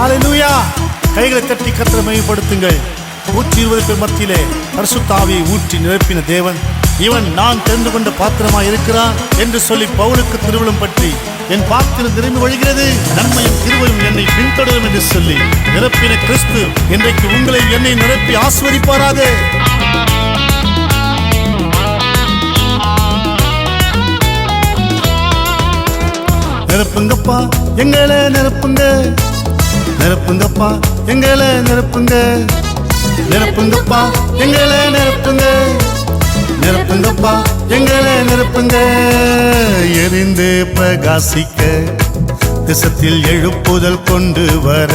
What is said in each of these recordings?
ஹalleluya. கைகளை தட்டி கத்தரை மையப்படுத்துங்கள் நூற்றி இருபது பேர் மத்தியிலே பரிசுத்தாவியை ஊற்றி நிரப்பின தேவன் இவன் நான் தெரிந்து கொண்ட பாத்திரமாய் இருக்கிறான் என்று சொல்லி பவுலுக்கு திருவிழம் பற்றி என் பாத்திரம் திரும்பி வழிகிறது நன்மையும் திருவையும் என்னை பின்தொடரும் என்று சொல்லி நிரப்பின கிறிஸ்து இன்றைக்கு உங்களை என்னை நிரப்பி ஆஸ்வதிப்பாராது நிரப்புங்கப்பா எங்களை நிரப்புங்க. நிரப்புங்கப்பா எங்களை நிரப்புங்க. நிரப்புங்கப்பா எங்களை நிரப்புங்க. நிரப்புங்கப்பா எங்களை நிரப்புங்க. எரிந்து பிரகாசிக்க திசத்தில் எழுப்புதல் கொண்டு வர.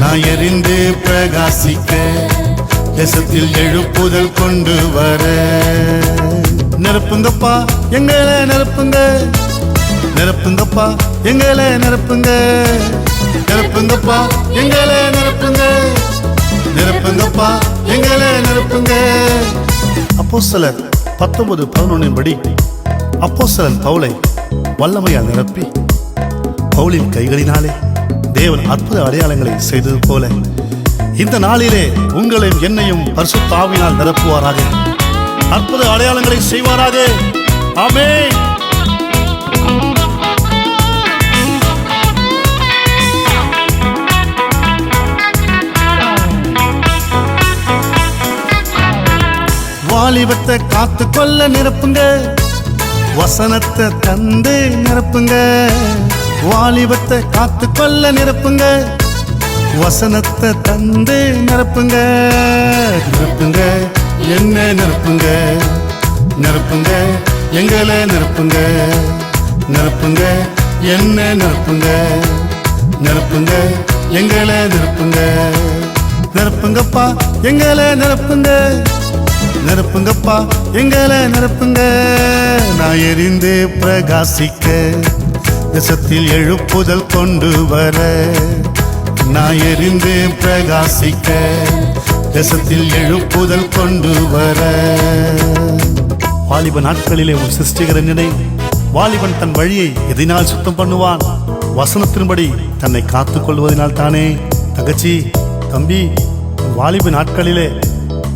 நான் எரிந்து பிரகாசிக்க தேசத்தில் எழுப்புதல் கொண்டு வர. நிரப்புங்கப்பா எங்களை நிரப்புங்க. நிரப்புங்கப்பா எங்களை நிரப்புங்க. நிரப்புங்கப்பா எங்களே நிரப்புங்க. நிரப்புங்கப்பா எங்களே நிரப்புங்க. அப்போஸ்தலர் பத்தொன்பது பதினொன்னின் படி சிலன் பவுலை வல்லமையால் நிரப்பி பவுலின் கைகளினாலே தேவன் அற்புத அடையாளங்களை செய்தது போல இந்த நாளிலே உங்களையும் என்னையும் பரிசுத்தாவினால் நிரப்புவாராக. அற்புத அடையாளங்களை செய்வாராக. ஆமே வாலிபத்தை காத்து கொள்ள நிரப்புங்க. வசனத்தை தந்து நிரப்புங்க. வாலிபத்தை காத்து கொள்ள நிரப்புங்க. வசனத்தை தந்து நிரப்புங்க. நிரப்புங்க என்ன நிரப்புங்க. நிரப்புங்க எங்களை நிரப்புங்க. நிரப்புங்க என்ன நிரப்புங்க. நிரப்புங்க எங்களை நிரப்புங்க. நிரப்புங்கப்பா எங்களை நிரப்புங்க. நிரப்புங்கப்பா எங்களை நிரப்புங்க. நான் எரிந்து பிரகாசிக்க தேசத்தில் எழுப்புதல் கொண்டு வர. நான் எரிந்து பிரகாசிக்க தேசத்தில் எழுப்புதல் கொண்டு வர. வாலிப நாட்களிலே உன் சிருஷ்டிகர நினை. வாலிபன் தன் வழியை எதினால் சுத்தம் பண்ணுவான். வசனத்தின்படி தன்னை காத்துக் கொள்வதனால் தானே. தங்கச்சி தம்பி வாலிப நாட்களிலே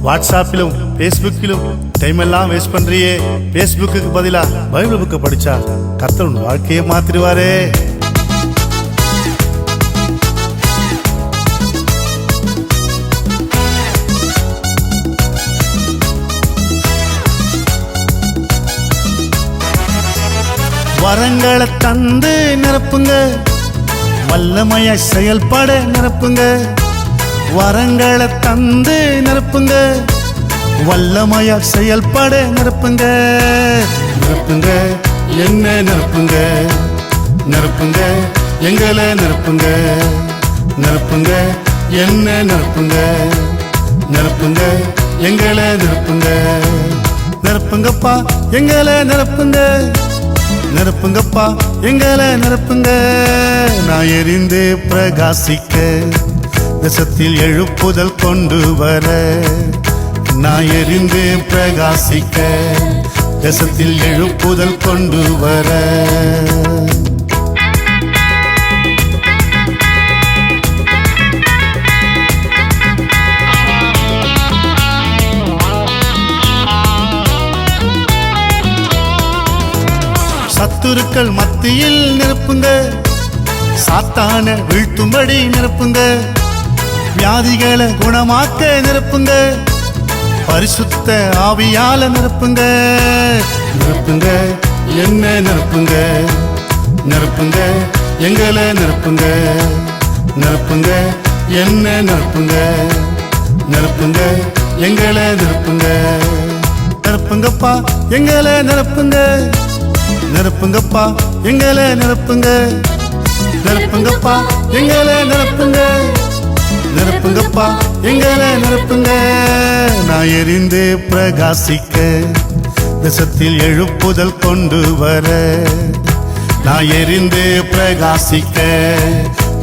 வாட்ஸ்அப்பிலும் ஃபேஸ்புக்கிலும் டைம் எல்லாம் வேஸ்ட் பண்றியே. ஃபேஸ்புக்கு பதிலா பைபிள் புக்கை படிச்சா கத்தர் உன் வாழ்க்கையை மாத்திடுவாரே. வரங்களை தந்து நிரப்புங்க. வல்லமைய செயல்பட நிரப்புங்க. வரங்களை தந்து நிரப்புங்க. வல்லமையா செயல்பட நிரப்புங்க. நிரப்புங்க என்ன நிரப்புங்க? நிரப்புங்க எங்களை நிரப்புங்க. நிரப்புங்க என்ன நிரப்புங்க? நிரப்புங்க எங்களை நிரப்புங்க. நிரப்புங்கப்பா எங்களை நிரப்புங்க. நிரப்புங்கப்பா எங்களை நிரப்புங்க. நான் எரிந்து பிரகாசிக்க தேசத்தில் எழுப்புதல் கொண்டு வர. நான் எரிந்து பிரகாசிக்க தேசத்தில் எழுப்புதல் கொண்டு வர. சத்துருக்கள் மத்தியில் நிரப்புங்க சாத்தான வீழ்த்தும்படி நிரப்புங்க வியாதிகளை குணமாக்க நிரப்புங்க. பரிசுத்த ஆவியால நிரப்புங்க. நிரப்புங்க என்ன நிரப்புங்க. நிரப்புங்க எங்களை நிரப்புங்க. நிரப்புங்க என்ன நிரப்புங்க. நிரப்புங்க எங்களை நிரப்புங்க. நிரப்புங்கப்பா எங்களை நிரப்புங்க. நிரப்புங்கப்பா எங்களை நிரப்புங்க. நிரப்புங்கப்பா எங்களை நிரப்புங்க. நிரப்புங்கப்பா எங்களை நிரப்புங்க. எரிந்து பிரகாசிக்க தேசத்தில் எழுப்புதல் கொண்டு வர. நான் எரிந்து பிரகாசிக்க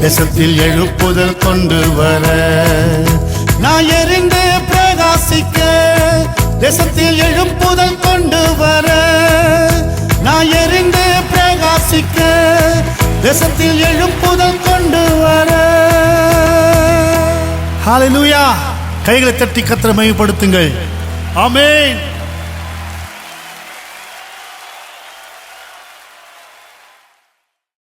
தேசத்தில் எழுப்புதல் கொண்டு வர. நான் எரிந்து பிரகாசிக்க தேசத்தில் எழுப்புதல் கொண்டு வர. நான் எரிந்து பிரகாசிக்க தேசத்தில் எழுப்புதல் கொண்டு வர. ஹalleluya கைகளை தட்டி கத்திர மையப்படுத்துங்கள் ஆமேன்.